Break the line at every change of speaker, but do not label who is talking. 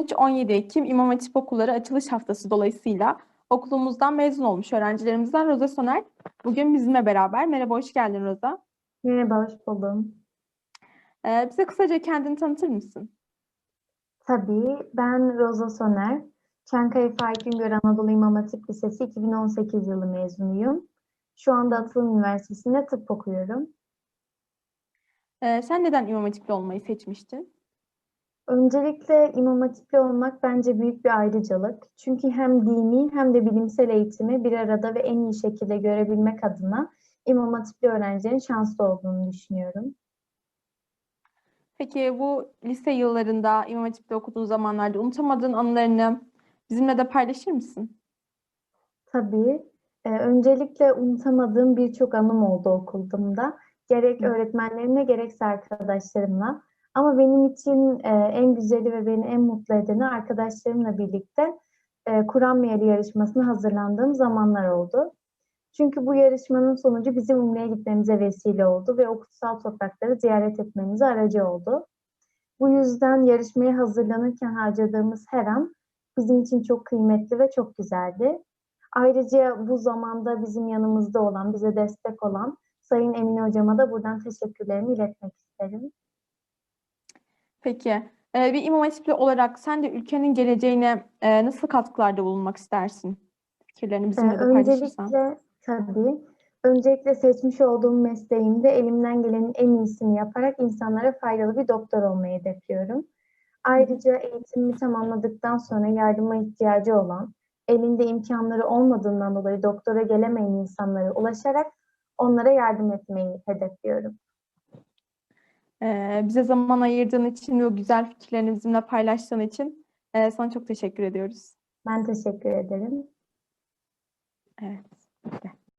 13-17 Ekim İmam Hatip Okulları açılış haftası dolayısıyla okulumuzdan mezun olmuş öğrencilerimizden Roza Soner bugün bizimle beraber. Merhaba, hoş geldin Roza.
Merhaba, hoş buldum.
Ee, bize kısaca kendini tanıtır mısın?
Tabii, ben Roza Soner. Çankaya Faik Anadolu İmam Hatip Lisesi 2018 yılı mezunuyum. Şu anda Atılım Üniversitesi'nde tıp okuyorum.
Ee, sen neden İmam Hatipli olmayı seçmiştin?
Öncelikle İmam Hatipli olmak bence büyük bir ayrıcalık. Çünkü hem dini hem de bilimsel eğitimi bir arada ve en iyi şekilde görebilmek adına İmam Hatipli öğrencilerin şanslı olduğunu düşünüyorum.
Peki bu lise yıllarında İmam Hatip'te okuduğun zamanlarda unutamadığın anılarını bizimle de paylaşır mısın?
Tabii. Ee, öncelikle unutamadığım birçok anım oldu okuldumda. Gerek öğretmenlerimle gerekse arkadaşlarımla. Ama benim için e, en güzeli ve beni en mutlu edeni arkadaşlarımla birlikte e, Kur'an meali yarışmasına hazırlandığım zamanlar oldu. Çünkü bu yarışmanın sonucu bizim Umre'ye gitmemize vesile oldu ve o kutsal toprakları ziyaret etmemize aracı oldu. Bu yüzden yarışmaya hazırlanırken harcadığımız her an bizim için çok kıymetli ve çok güzeldi. Ayrıca bu zamanda bizim yanımızda olan, bize destek olan Sayın Emine Hocama da buradan teşekkürlerimi iletmek isterim.
Peki e, bir İmam Hatipli olarak sen de ülkenin geleceğine e, nasıl katkılarda bulunmak istersin? Fikirlerini
Ee,
bizimle de paylaşırsan.
öncelikle tabii, öncelikle seçmiş olduğum mesleğimde elimden gelenin en iyisini yaparak insanlara faydalı bir doktor olmayı hedefliyorum. Ayrıca eğitimimi tamamladıktan sonra yardıma ihtiyacı olan, elinde imkanları olmadığından dolayı doktora gelemeyen insanlara ulaşarak onlara yardım etmeyi hedefliyorum.
Ee, bize zaman ayırdığın için ve güzel fikirlerini bizimle paylaştığın için e, sana çok teşekkür ediyoruz.
Ben teşekkür ederim.
Evet.